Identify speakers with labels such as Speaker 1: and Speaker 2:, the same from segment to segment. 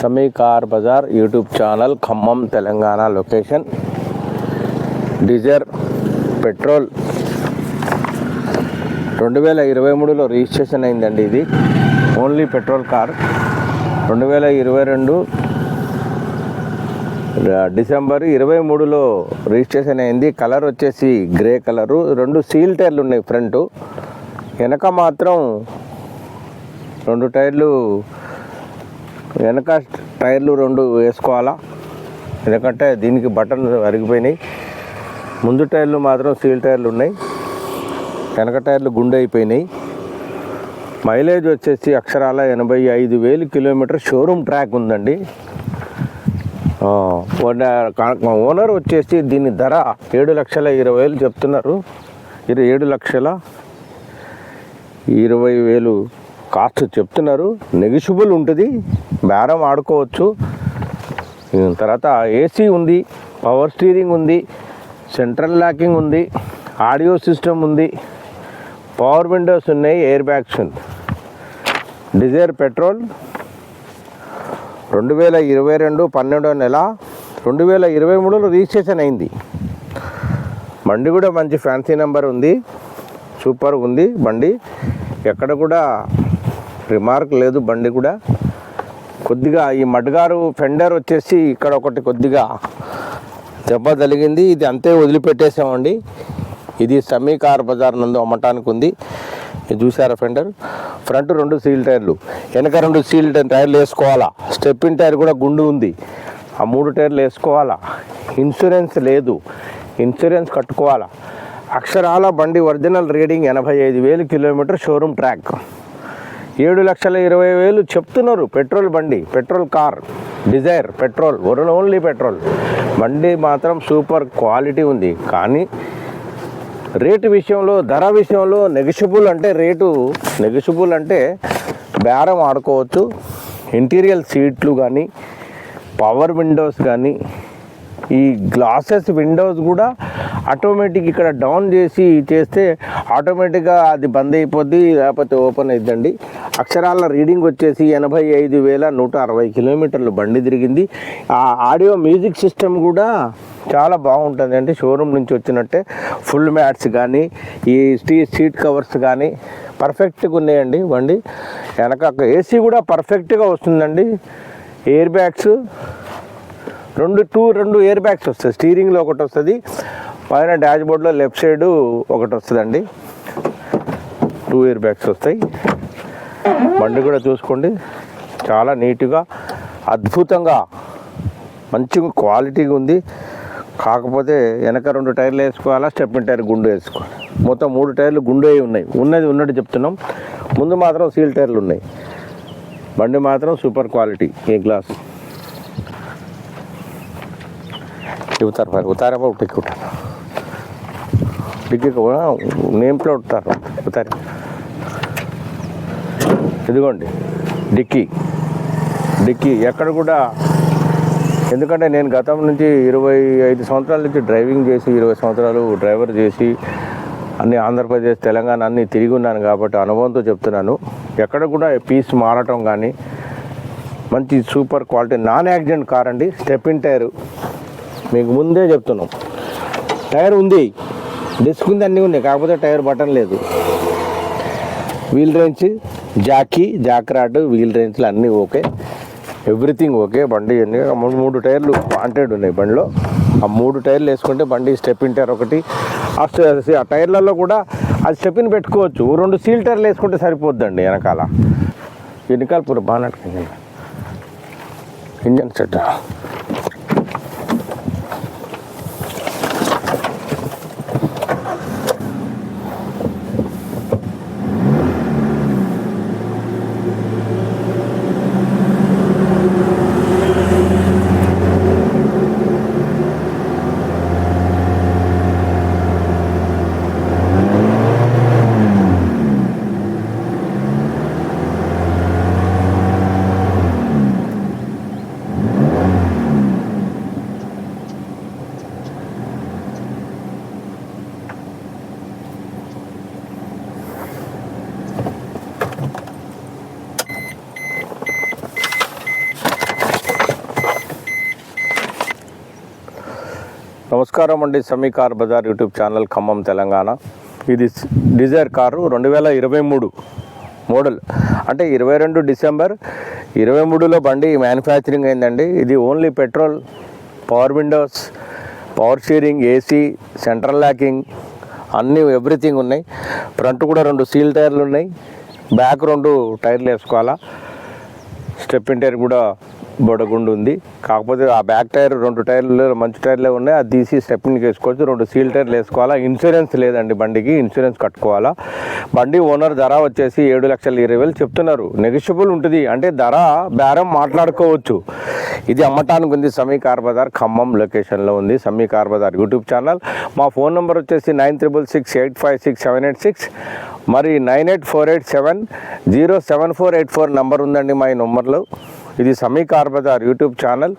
Speaker 1: Sami car Bazaar YouTube channel Khammam Telangana location. Dzire petrol రెండు వేల ఇరవై మూడులో రిజిస్ట్రేషన్ అయిందండి ఇది. Only petrol car. రెండు వేల ఇరవై రెండు డిసెంబర్ ఇరవై మూడులో రిజిస్ట్రేషన్ అయింది. కలర్ వచ్చేసి గ్రే కలరు. రెండు సీల్ టైర్లు ఉన్నాయి ఫ్రంట్. వెనక మాత్రం రెండు టైర్లు వెనక టైర్లు రెండు వేసుకోవాలా? ఎందుకంటే దీనికి బటన్ అరిగిపోయినాయి. ముందు టైర్లు మాత్రం సీల్ టైర్లు ఉన్నాయి. వెనక టైర్లు గుండె అయిపోయినాయి. మైలేజ్ వచ్చేసి అక్షరాల ఎనభై ఐదు వేలు కిలోమీటర్ షోరూమ్ ట్రాక్ ఉందండి. ఓనర్ వచ్చేసి దీని ధర ఏడు లక్షల ఇరవై వేలు చెప్తున్నారు. ఇరవై ఏడు లక్షల ఇరవై వేలు కాస్ట్ చెప్తున్నారు. నెగిషిబుల్ ఉంటుంది. బేరం ఆడుకోవచ్చు. తర్వాత ఏసీ ఉంది. పవర్ స్టీరింగ్ ఉంది. సెంట్రల్ లాకింగ్ ఉంది. ఆడియో సిస్టమ్ ఉంది. పవర్ విండోస్ ఉన్నాయి. ఎయిర్ బ్యాగ్స్ ఉంది. డిజైర్ పెట్రోల్ రెండు వేల ఇరవై రెండు పన్నెండో నెల రెండు వేల ఇరవై మూడులో రిజిస్ట్రేషన్ అయింది. బండి కూడా మంచి ఫ్యాన్సీ నెంబర్ ఉంది. సూపర్ ఉంది బండి. ఎక్కడ కూడా రిమార్క్ లేదు బండి కూడా. కొద్దిగా ఈ మడ్గారు ఫెండర్ వచ్చేసి ఇక్కడ ఒకటి కొద్దిగా దెబ్బ తగిలింది. ఇది అంతే వదిలిపెట్టేసామండి. ఇది సమీ కార్ బజార్ నందు అమ్మటానికి ఉంది. చూసారా ఫెండర్ ఫ్రంట్ రెండు సీల్ టైర్లు వెనక రెండు సీల్ టైర్లు వేసుకోవాలా? స్టెప్పిన్ టైర్ కూడా గుండు ఉంది. ఆ మూడు టైర్లు వేసుకోవాలా? ఇన్సూరెన్స్ లేదు. ఇన్సూరెన్స్ కట్టుకోవాలా? అక్షరాల బండి ఒరిజినల్ రీడింగ్ ఎనభై ఐదు వేలు కిలోమీటర్ షోరూమ్ ట్రాక్. ఏడు లక్షల ఇరవై వేలు చెప్తున్నారు. పెట్రోల్ బండి petrol car Dzire petrol only petrol. బండి మాత్రం సూపర్ క్వాలిటీ ఉంది. కానీ రేటు విషయంలో ధర విషయంలో నెగిషిబుల్ అంటే రేటు నెగిషిబుల్ అంటే బేరం ఆడుకోవచ్చు. ఇంటీరియల్ సీట్లు కానీ పవర్ విండోస్ కానీ ఈ గ్లాసెస్ విండోస్ కూడా ఆటోమేటిక్ ఇక్కడ డౌన్ చేసి చేస్తే ఆటోమేటిక్గా అది బంద్ అయిపోద్ది లేకపోతే ఓపెన్ అయిద్దండి. అక్షరాల రీడింగ్ వచ్చేసి ఎనభై ఐదు వేల నూట అరవై కిలోమీటర్లు బండి తిరిగింది. ఆ ఆడియో మ్యూజిక్ సిస్టమ్ కూడా చాలా బాగుంటుంది. అంటే షోరూమ్ నుంచి వచ్చినట్టే ఫుల్ మ్యాట్స్ కానీ ఈ స్టీ సీట్ కవర్స్ కానీ పర్ఫెక్ట్గా ఉన్నాయండి బండి. వెనక ఏసీ కూడా పర్ఫెక్ట్గా వస్తుందండి. ఎయిర్ బ్యాగ్స్ రెండు టూ రెండు ఎయిర్ బ్యాగ్స్ వస్తాయి. స్టీరింగ్లో ఒకటి వస్తుంది. పైన డాష్ బోర్డ్లో లెఫ్ట్ సైడ్ ఒకటి వస్తుందండి. టూ ఇయర్ బ్యాగ్స్ వస్తాయి. బండి కూడా చూసుకోండి. చాలా నీట్గా అద్భుతంగా మంచి క్వాలిటీగా ఉంది. కాకపోతే వెనక రెండు టైర్లు వేసుకోవాలా స్టెప్పిన్ టైర్ గుండు వేసుకోవాలి. మొత్తం మూడు టైర్లు గుండు అయి ఉన్నాయి. ఉన్నది ఉన్నట్టు చెప్తున్నాం. ముందు మాత్రం సీల్ టైర్లు ఉన్నాయి. బండి మాత్రం సూపర్ క్వాలిటీ ఏ గ్లాస్. ఉతారు ఉతారా ఉంటాను. డిగ్రీకి కూడా నేమ్ ప్లేట్ ఉంటారు ఉతారు ఇదిగోండి. డిక్కీ. డిక్కీ. ఎక్కడ కూడా ఎందుకంటే నేను గతం నుంచి ఇరవై ఐదు సంవత్సరాల నుంచి డ్రైవింగ్ చేసి ఇరవై సంవత్సరాలు డ్రైవర్ చేసి అన్ని ఆంధ్రప్రదేశ్ తెలంగాణ అన్ని తిరిగి ఉన్నాను కాబట్టి అనుభవంతో చెప్తున్నాను. ఎక్కడ కూడా పీస్ మారటం కానీ మంచి super quality non accident car అండి. Stepney tyre. మీకు ముందే చెప్తున్నాం. టైర్ ఉంది. డిస్క్ ఉంది అన్నీ ఉన్నాయి కాకపోతే టైర్ బటన్ లేదు. Wheel wrench jack jack rod wheel రేంజ్లు అన్నీ ఓకే. ఎవ్రీథింగ్ ఓకే బండి అన్ని మూడు మూడు టైర్లు వాంటెడ్ ఉన్నాయి బండిలో. ఆ మూడు టైర్లు వేసుకుంటే బండి స్టెప్ ఇన్ టైర్ ఒకటి. ఆ ఆ టైర్లలో కూడా అది స్టెప్ ఇన్ పెట్టుకోవచ్చు. రెండు సీల్ టైర్లు వేసుకుంటే సరిపోద్దండి వెనకాల. వెనకాల పూర బాగా ఇంజన్ ఇంజన్ సెట్. నమస్కారం అండి. Sami car Bazaar YouTube channel Khammam Telangana. ఇది డిజైర్ కారు రెండు వేల ఇరవై మూడు మోడల్. అంటే ఇరవై రెండు డిసెంబర్ ఇరవై మూడులో బండి మ్యానుఫ్యాక్చరింగ్ అయిందండి. ఇది only petrol power windows power steering AC central locking అన్నీ ఎవ్రీథింగ్ ఉన్నాయి. ఫ్రంట్ కూడా రెండు సీల్ టైర్లు ఉన్నాయి. బ్యాక్ రెండు టైర్లు వేసుకోవాలా. స్టెప్ ఇంటైర్ కూడా బొడగుండు ఉంది. కాకపోతే ఆ బ్యాక్ టైర్ రెండు టైర్లు మంచి టైర్లే ఉన్నాయి. అది తీసి స్టెప్ని వేసుకోవచ్చు. రెండు సీల్ టైర్లు వేసుకోవాలా? ఇన్సూరెన్స్ లేదండి బండికి. ఇన్సూరెన్స్ కట్టుకోవాలా? బండి ఓనర్ ధర వచ్చేసి ఏడు లక్షల ఇరవై వేలు చెప్తున్నారు. నెగిషియబుల్ ఉంటుంది. అంటే ధర బేరం మాట్లాడుకోవచ్చు. ఇది అమ్మటానికి ఉంది. సమీ కార్ బజార్ ఖమ్మం లొకేషన్లో ఉంది. Sami car Bazaar YouTube channel. మా ఫోన్ నెంబర్ వచ్చేసి nine triple six eight five six seven eight six. మరి nine eight four eight seven zero seven four eight four number ఉందండి మా ఈ నెంబర్లో. ఇది Sami car Bazar YouTube channel.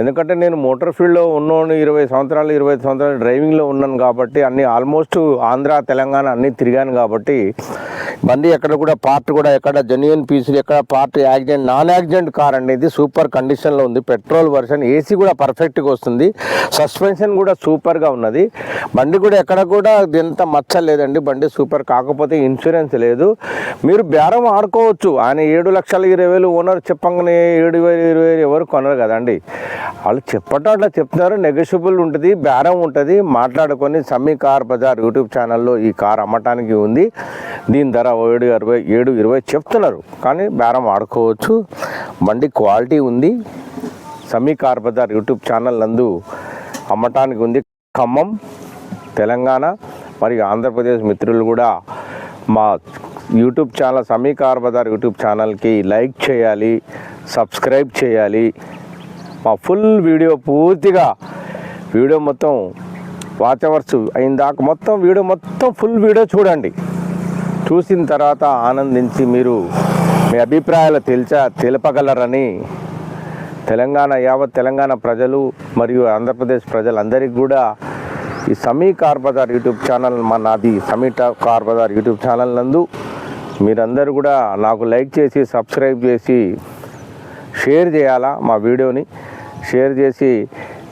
Speaker 1: ఎందుకంటే నేను మోటార్ ఫీల్డ్లో ఉన్నాను ఇరవై సంవత్సరాలు ఇరవై సంవత్సరాలు డ్రైవింగ్లో ఉన్నాను కాబట్టి అన్ని ఆల్మోస్ట్ ఆంధ్ర తెలంగాణ అన్నీ తిరిగాను కాబట్టి బండి ఎక్కడ కూడా పార్ట్ కూడా ఎక్కడ జెన్యున్ పీసులు ఎక్కడ part accident non accident car అనేది సూపర్ కండిషన్లో ఉంది. పెట్రోల్ వర్షన్ ఏసీ కూడా పర్ఫెక్ట్గా వస్తుంది. సస్పెన్షన్ కూడా సూపర్గా ఉన్నది. బండి కూడా ఎక్కడ కూడా ఎంత మచ్చ లేదండి. బండి సూపర్. కాకపోతే ఇన్సూరెన్స్ లేదు. మీరు బేరం ఆడుకోవచ్చు. ఆయన ఏడు లక్షల ఇరవై వేలు ఓనర్ చెప్పంగానే ఏడు వేలు ఇరవై వేలు ఎవరు కొనరు కదండి. వాళ్ళు చెప్పటం అట్లా చెప్తున్నారు. నెగోషియబుల్ ఉంటుంది బేరం ఉంటుంది. మాట్లాడుకొని సమీ కార్ బజార్ యూట్యూబ్ ఛానల్లో ఈ కార్ అమ్మటానికి ఉంది. దీని ధర ఏడు అరవై ఏడు ఇరవై చెప్తున్నారు. కానీ బేరం ఆడుకోవచ్చు. బండి క్వాలిటీ ఉంది. Sami car Bazar YouTube channel నందు అమ్మటానికి ఉంది. ఖమ్మం. తెలంగాణ మరియు ఆంధ్రప్రదేశ్ మిత్రులు కూడా మా YouTube channel Sami car Bazaar YouTube ఛానల్కి లైక్ చేయాలి సబ్స్క్రైబ్ చేయాలి. మా ఫుల్ వీడియో పూర్తిగా వీడియో మొత్తం వాచ్ అవర్స్ అయిన దాకా మొత్తం వీడియో మొత్తం ఫుల్ వీడియో చూడండి. చూసిన తర్వాత ఆనందించి మీరు మీ అభిప్రాయాలు తెలిచ తెలపగలరని తెలంగాణ యావత్ తెలంగాణ ప్రజలు మరియు ఆంధ్రప్రదేశ్ ప్రజలందరికీ కూడా ఈ Sami car Bazar YouTube channel మా నాది సమీ టా- కార్ బజార్ యూట్యూబ్ ఛానల్ నందు మీరందరూ కూడా నాకు లైక్ చేసి సబ్స్క్రైబ్ చేసి షేర్ చేయాలా మా వీడియోని? షేర్ చేసి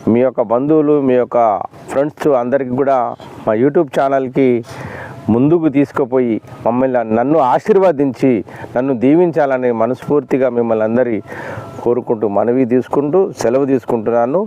Speaker 1: మీ యొక్క బంధువులు మీ యొక్క ఫ్రెండ్స్ అందరికీ కూడా మా యూట్యూబ్ ఛానల్కి ముందుకు తీసుకుపోయి మమ్మల్ని నన్ను ఆశీర్వదించి నన్ను దీవించాలని మనస్ఫూర్తిగా మిమ్మల్ని అందరి కోరుకుంటూ మనవి తీసుకుంటూ సెలవు తీసుకుంటున్నాను.